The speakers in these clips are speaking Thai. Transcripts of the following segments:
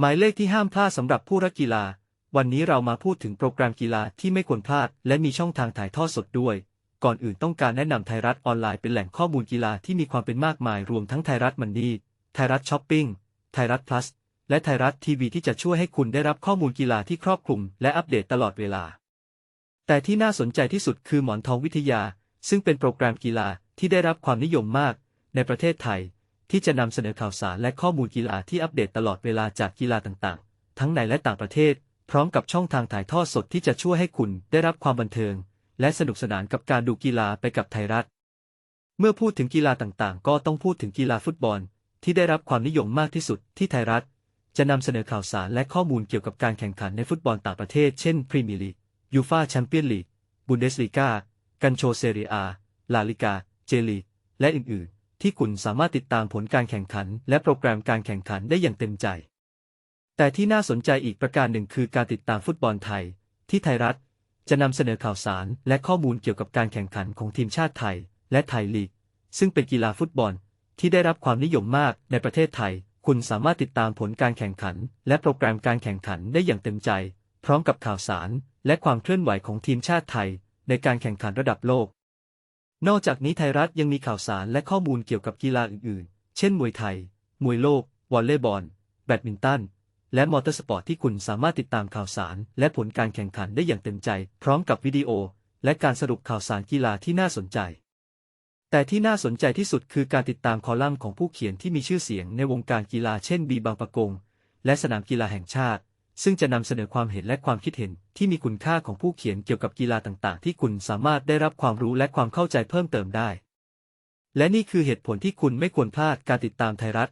หมายเลขที่ห้ามพลาดสำหรับผู้รักกีฬา วันนี้เรามาพูดถึงโปรแกรมกีฬาที่ไม่ควรพลาด และมีช่องทางถ่ายทอดสดด้วย ก่อนอื่นต้องการแนะนำไทยรัฐออนไลน์เป็นแหล่งข้อมูลกีฬาที่มีความเป็นมากมายรวมทั้งไทยรัฐมันนี่ไทยรัฐช้อปปิ้งไทยรัฐพลัสและไทยรัฐทีวีที่จะช่วยให้คุณได้รับข้อมูลกีฬาที่ครอบคลุม และอัปเดตตลอดเวลา แต่ที่น่าสนใจที่สุดคือหมอนทองวิทยา ซึ่งเป็นโปรแกรมกีฬาที่ได้รับความนิยมมาก ในประเทศไทย ที่จะนำเสนอข่าวสารและข้อมูลกีฬาที่อัปเดตตลอดเวลาจากกีฬาต่างๆ ทั้งในและต่างประเทศ พร้อมกับช่องทางถ่ายทอดสดที่จะช่วยให้คุณได้รับความบันเทิง และสนุกสนานกับการดูกีฬาไปกับไทยรัฐ เมื่อพูดถึงกีฬาต่างๆ ก็ต้องพูดถึงกีฬาฟุตบอล ที่ได้รับความนิยมมากที่สุดที่ไทยรัฐ จะนำเสนอข่าวสารและข้อมูลเกี่ยวกับการแข่งขันในฟุตบอลต่างประเทศ เช่นพรีเมียร์ลีกยูฟาแชมเปี้ยนลีกบุนเดสลีกากันโชเซเรียอาลาลิกา เจลีกและอื่นๆ ที่คุณสามารถติดตามผลการแข่งขัน และโปรแกรมการแข่งขันได้อย่างเต็มใจ แต่ที่น่าสนใจอีกประการหนึ่งคือการติดตามฟุตบอลไทย ที่ไทยรัฐ จะนำเสนอข่าวสาร และข้อมูลเกี่ยวกับการแข่งขันของทีมชาติไทย และไทยลีก ซึ่งเป็นกีฬาฟุตบอล ที่ได้รับความนิยมมากในประเทศไทย คุณสามารถติดตามผลการแข่งขัน และโปรแกรมการแข่งขันได้อย่างเต็มใจ พร้อมกับข่าวสาร และความเคลื่อนไหวของทีมชาติไทย ในการแข่งขันระดับโลก นอกจากนี้ไทยรัฐยังมีข่าวสารและข้อมูลเกี่ยวกับกีฬาอื่นๆ เช่นมวยไทย มวยโลก วอลเลย์บอล แบดมินตัน และมอเตอร์สปอร์ตที่คุณสามารถติดตามข่าวสาร และผลการแข่งขันได้อย่างเต็มใจ พร้อมกับวิดีโอ และการสรุปข่าวสารกีฬาที่น่าสนใจ แต่ที่น่าสนใจที่สุดคือการติดตามคอลัมน์ของผู้เขียนที่มีชื่อเสียงในวงการกีฬาเช่นบีบางปะกง และสนามกีฬาแห่งชาติ ซึ่งจะนำเสนอความเห็นและความคิดเห็นที่มีคุณค่าของผู้เขียนเกี่ยวกับกีฬาต่างๆ ที่คุณสามารถได้รับความรู้และความเข้าใจเพิ่มเติมได้ และนี่คือเหตุผลที่คุณไม่ควรพลาดการติดตามไทยรัฐ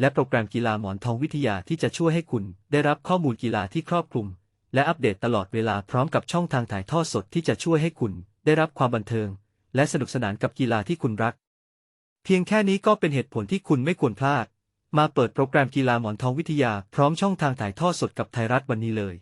และโปรแกรมกีฬาหมอนทองวิทยาที่จะช่วยให้คุณได้รับข้อมูลกีฬาที่ครอบคลุม และอัปเดตตลอดเวลาพร้อมกับช่องทางถ่ายทอดสดที่จะช่วยให้คุณได้รับความบันเทิง และสนุกสนานกับกีฬาที่คุณรัก เพียงแค่นี้ก็เป็นเหตุผลที่คุณไม่ควรพลาด มาเปิดโปรแกรมกีฬาหมอนทองวิทยาพร้อมช่องทางถ่ายทอดสดกับไทยรัฐวันนี้เลย